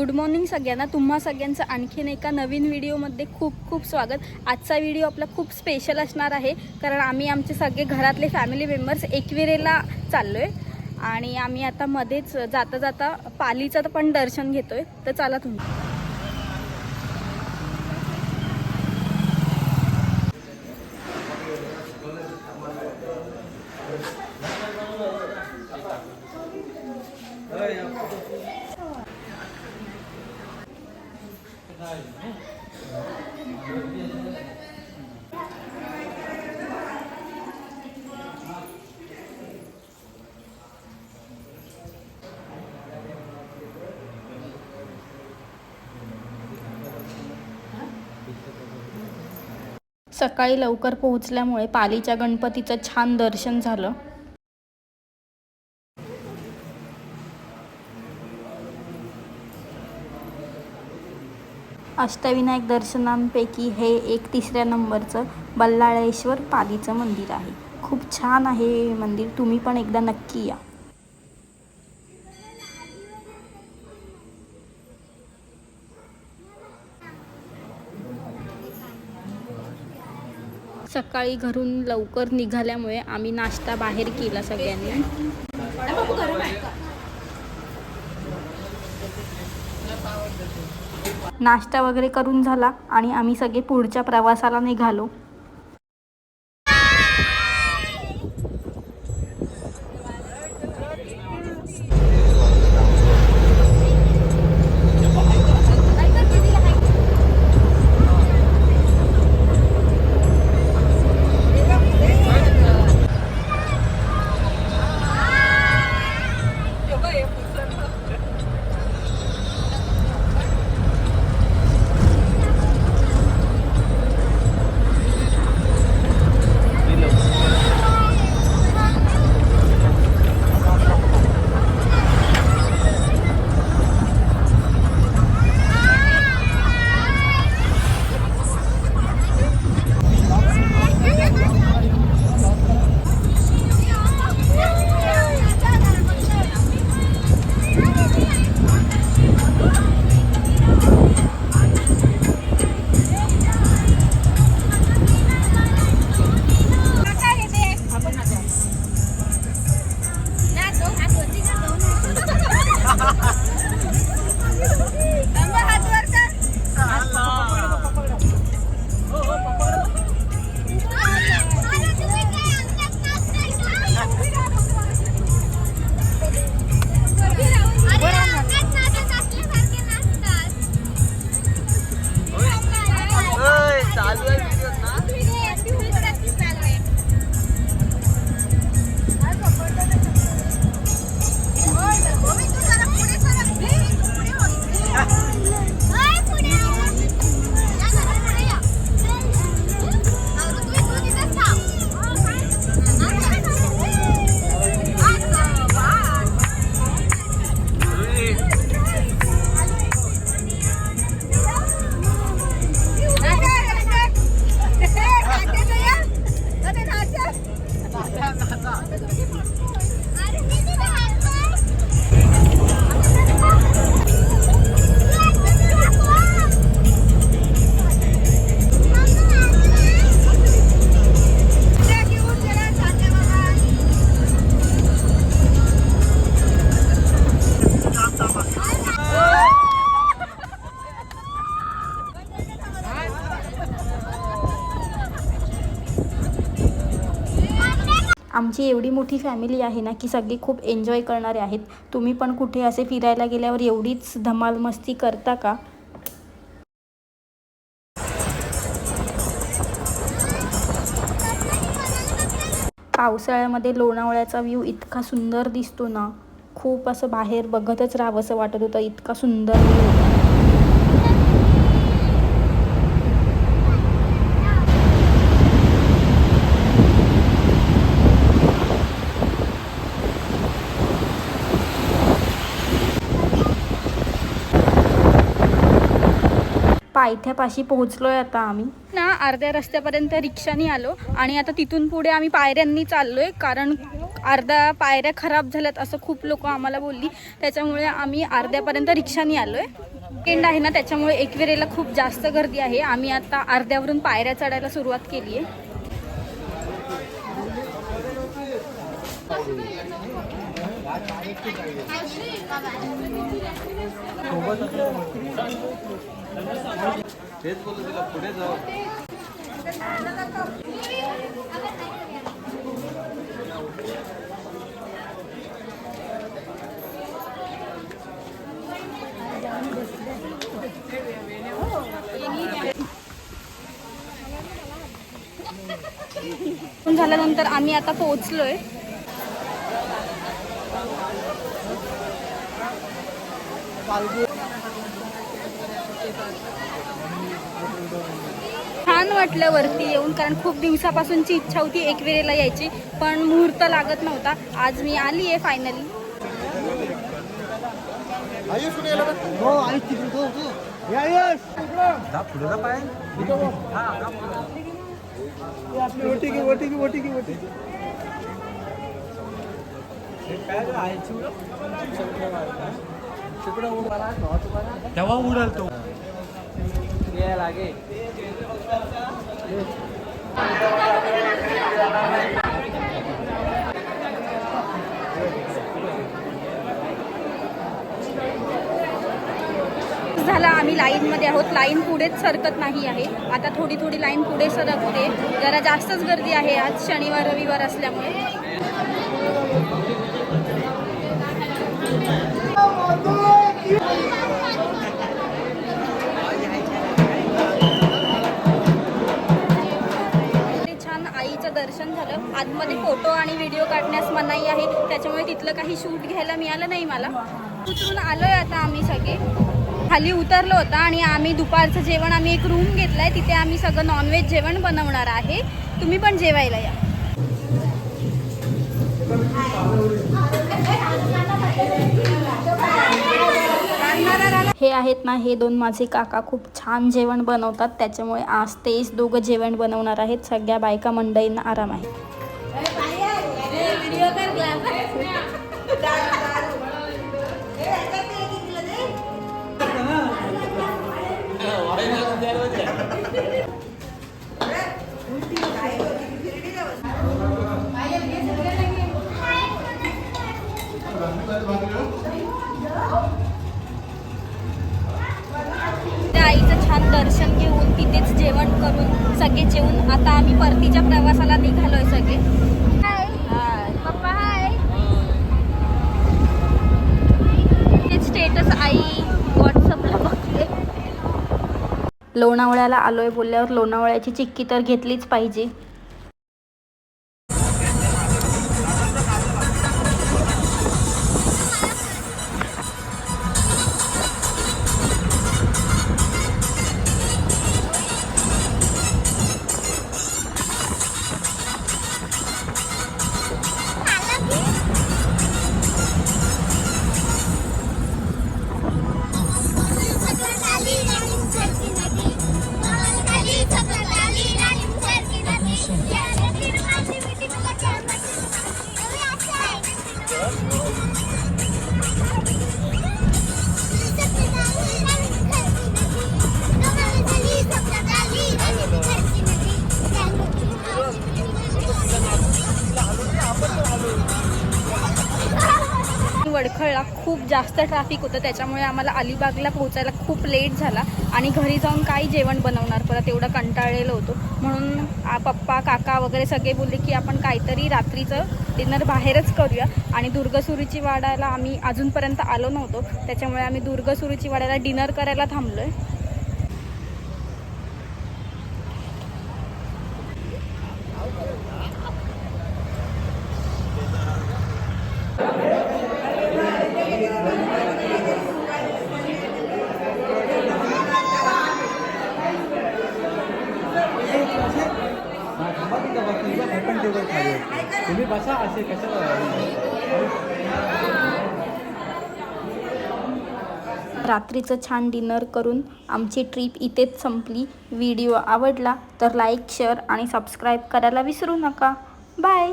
Good morning सगळ्यांना. तुम्हा सगळ्यांचं आणखीन एका नवीन व्हिडिओमध्ये खूप खूप स्वागत. आजचा व्हिडिओ आपला खूप स्पेशल असणार आहे कारण आम्ही आमचे सगळे घरातले फॅमिली मेंबर्स एकविरेला चाललो आहे आणि आम्ही आता मध्येच जाता जाता पालीचं पण दर्शन घेतो आहे तर चला तुम्ही. सकाळी लवकर पोहोचल्यामुळे पालीच्या गणपतीचं छान दर्शन झालं. अष्टविनायक दर्शनांपैकी हे एक तिसऱ्या नंबरचं बल्लाळेश्वर पालीचं मंदिर आहे. खूप छान आहे हे मंदिर. तुम्ही पण एकदा नक्की या. सकाळी घरून लवकर निघाल्यामुळे आम्ही नाश्ता बाहेर केला सगळ्यांनी. नाश्ता वगैरे करून झाला आणि आम्ही सगळे पुढच्या प्रवासाला निघालो. आमची एवढी मोठी फॅमिली आहे ना की सगळी खूप एन्जॉय करणारे आहेत. तुम्ही पण कुठे असे फिरायला गेल्यावर एवढीच धमाल मस्ती करता का? पावसाळ्यामध्ये लोणावळ्याचा व्ह्यू इतका सुंदर दिसतो ना. खूप असं बाहेर बघतच राहावंसं वाटत होतं. इतका सुंदर व्ह्यू पायथ्यापाशी पोहोचलोय आता आम्ही. ना अर्ध्या रस्त्यापर्यंत रिक्षाने आलो आणि आता तिथून पुढे आम्ही पायऱ्यांनी चाललोय कारण अर्ध्या पायऱ्या खराब झाल्यात असं खूप लोक आम्हाला बोलली. त्याच्यामुळे आम्ही अर्ध्यापर्यंत रिक्षाने आलो आहे आहे ना त्याच्यामुळे एकविरेला खूप जास्त गर्दी आहे. आम्ही आता अर्ध्यावरून पायऱ्या चढायला सुरुवात केली आहे तेच बोलतो तिला पुढे जाऊ झाल्यानंतर आम्ही आता पोहोचलोय. छान वाटलं वरती येऊन कारण खूप दिवसापासूनची इच्छा होती एकविरेला यायची पण मुहूर्त लागत नव्हता. आज मी आली आहे फायनली जा पाय हा ओटी की ओटी की ओटी की ओटी तेव्हा उडाल तो. लागे झाला आम्ही लाईनमध्ये आहोत. लाईन पुढेच सरकत नाही आहे. आता थोडी थोडी लाईन पुढे सरकते. जरा जास्तच गर्दी आहे आज शनिवार रविवार असल्यामुळे. आतमध्ये फोटो आणि व्हिडिओ काढण्यास मनाई आहे. त्याच्यामुळे तिथलं काही शूट घ्यायला मिळालं नाही मला. उतरून आलोय आता आम्ही सगळे. खाली उतरलो होता आणि आम्ही दुपारचं जेवण आम्ही एक रूम घेतलाय. तिथे आम्ही सगळं नॉनव्हेज जेवण बनवणार आहे. तुम्ही पण जेवायला या. हे आहेत ना हे दोन माझे काका खूप छान जेवण बनवतात. त्याच्यामुळे आज तेच दोघं जेवण बनवणार आहेत. सगळ्या बायका मंडळींना आराम आहे. सगळे जेवून आता आम्ही परतीच्या प्रवासाला निघालोय सगळे. पप्पा हाय. स्टेटस आई व्हॉट्सअपला बघते. लोणावळ्याला आलोय बोलल्यावर लोणावळ्याची चिक्की तर घेतलीच पाहिजे. जास्त ट्रॅफिक होतं त्याच्यामुळे आम्हाला अलिबागला पोहोचायला खूप लेट झाला. आणि घरी जाऊन काही जेवण बनवणार परत एवढं कंटाळलेलं होतो. म्हणून पप्पा काका वगैरे सगळे बोलले की आपण काहीतरी रात्रीचं डिनर बाहेरच करूया. आणि दुर्गसुरीची वाड्याला आम्ही अजूनपर्यंत आलो नव्हतो. त्याच्यामुळे आम्ही दुर्गसुरीची वाड्याला डिनर करायला थांबलो आहे तुम्ही बसा असे कसं रात्रीचं छान डिनर करून आमची ट्रिप इथेच संपली. व्हिडिओ आवडला तर लाईक शेअर आणि सबस्क्राईब करायला विसरू नका. बाय.